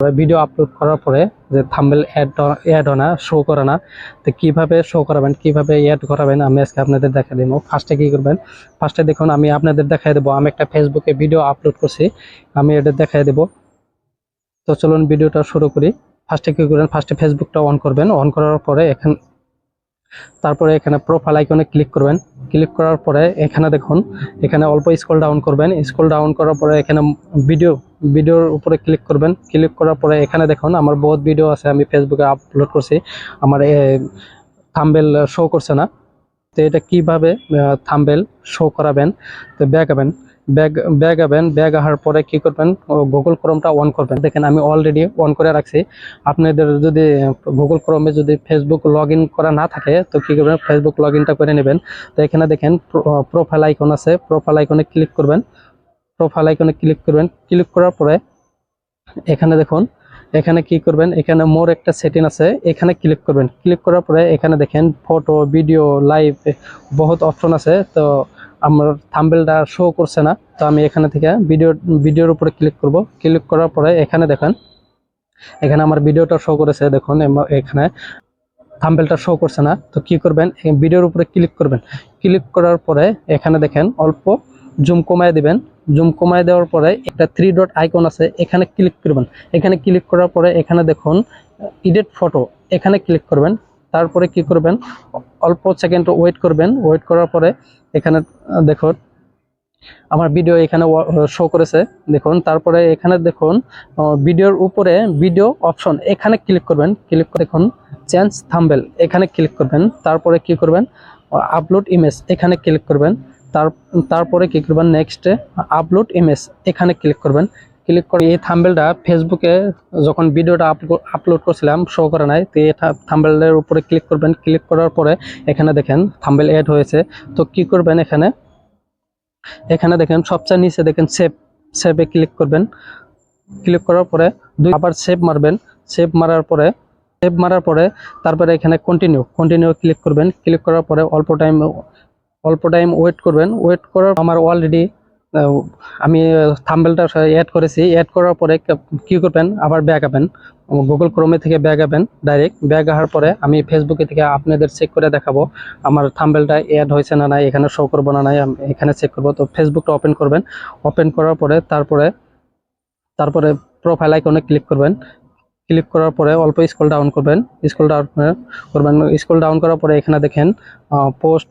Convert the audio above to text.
Video upload করার পরে যে থাম্বেল অ্যাড অ্যাড না শো করে না তো কীভাবে শো করাবেন, কীভাবে অ্যাড করাবেন, আমি আজকে আপনাদের দেখা দেবো। ফার্স্টে কি করবেন? ফার্স্টে দেখুন, আমি আপনাদের দেখাই দেবো। আমি একটা ফেসবুকে ভিডিও আপলোড করছি। আমি এটা দেখাই দেবো। তো চলুন ভিডিওটা শুরু করি। ফার্স্টে কি করবেন? ফার্স্টে ফেসবুকটা অন করবেন। অন করার পরে এখান, তারপরে এখানে প্রোফাইল আইকনে ক্লিক করবেন। ক্লিক করার পরে এখানে দেখুন, এখানে অল্প স্ক্রল ডাউন করবেন। স্ক্রল ডাউন করার পরে এখানে ভিডিও ভিডিওর উপরে ক্লিক করবেন। ক্লিক করার পরে এখানে দেখুন, আমার বহুত ভিডিও আছে, আমি ফেসবুকে আপলোড করছি। আমার থাম্বেল শো করছে না। তো এটা কীভাবে থাম্বেল শো করাবেন? তো ব্যাগাবেন ব্যাগ ব্যাগাবেন ব্যাগ আহার পরে কি করবেন? গুগল ক্রোমটা অন করবেন। দেখেন, আমি অলরেডি অন করে রাখছি। আপনাদের যদি গুগল ক্রোমে যদি ফেসবুক লগ করা না থাকে, তো কি করবেন? ফেসবুক লগ করে নেবেন। তো এখানে দেখেন প্রোফাইল আইকন আছে। প্রোফাইল আইকনে ক্লিক করবেন। প্রোফাইল আইকনে ক্লিক করবেন। ক্লিক করার পরে এখানে দেখুন, এখানে কি করবেন? এখানে মোর একটা সেটিং আছে, এখানে ক্লিক করবেন। ক্লিক করার পরে এখানে দেখেন ফটো ভিডিও লাইভ বহুত অপশন আছে। তো আমার থাম্বেলটা শো করছে না, তো আমি এখানে থেকে ভিডিও ভিডিওর উপরে ক্লিক করব। ক্লিক করার পরে এখানে দেখেন, এখানে আমার ভিডিওটা শো করেছে। দেখুন এখানে থাম্বেলটা শো করছে না। তো কি করবেন? ভিডিওর উপরে ক্লিক করবেন। ক্লিক করার পরে এখানে দেখেন, অল্প জুম কমায় দিবেন। জুম কমায় দেওয়ার পরে একটা থ্রি ডট আইকন আছে, এখানে ক্লিক করবেন। এখানে ক্লিক করার পরে এখানে দেখুন ইডেট ফটো এখানে ক্লিক করবেন। তারপরে কি করবেন? অল্প সেকেন্ড ওয়েট করবেন। ওয়েট করার পরে এখানে, দেখুন, আমার ভিডিও এখানে শো করেছে। দেখুন, তারপরে এখানে দেখুন ভিডিওর উপরে ভিডিও অপশন এখানে ক্লিক করবেন। ক্লিক করে দেখুন চেঞ্জ থাম্বেল এখানে ক্লিক করবেন। তারপরে কি করবেন? আপলোড ইমেজ এখানে ক্লিক করবেন। তার, তারপরে কি করবেন? নেক্সটে আপলোড ইমেজ এখানে ক্লিক করবেন। ক্লিক করে এই থাম্বেলটা ফেসবুকে যখন ভিডিওটা আপলোড করছিলাম শো করে নাই, তো এই থাম্বেলের উপরে ক্লিক করবেন। ক্লিক করার পরে এখানে দেখেন থাম্বেল অ্যাড হয়েছে। তো কি করবেন এখানে? এখানে দেখেন সবচেয়ে নিচে দেখেন সেভ সেভে ক্লিক করবেন। ক্লিক করার পরে দুই, আবার সেভ মারবেন। সেভ মারার পরে সেভ মারার পরে তারপরে এখানে কন্টিনিউ কন্টিনিউ ক্লিক করবেন। ক্লিক করার পরে অল্প টাইম অল্প টাইম ওয়েট করবেন। ওয়েট করার আমার অলরেডি আমি থাম্বেলটা অ্যাড করেছি। অ্যাড করার পরে কী করবেন? আবার ব্যাক আবেন। গুগল ক্রোমে থেকে ব্যাক আবেন ডাইরেক্ট ব্যাক আসার পরে আমি ফেসবুকে থেকে আপনাদের চেক করে দেখাবো, আমার থাম্বেলটা অ্যাড হয়েছে না নাই, এখানে শো করব না নাই এখানে চেক করব। তো ফেসবুকটা ওপেন করবেন। ওপেন করার পরে তারপরে তারপরে প্রোফাইল আইকনে ক্লিক করবেন। ক্লিক করার পরে অল্প স্ক্রল ডাউন করবেন। স্ক্রল ডাউন করবেন। স্ক্রল ডাউন করার পরে এখানে দেখেন পোস্ট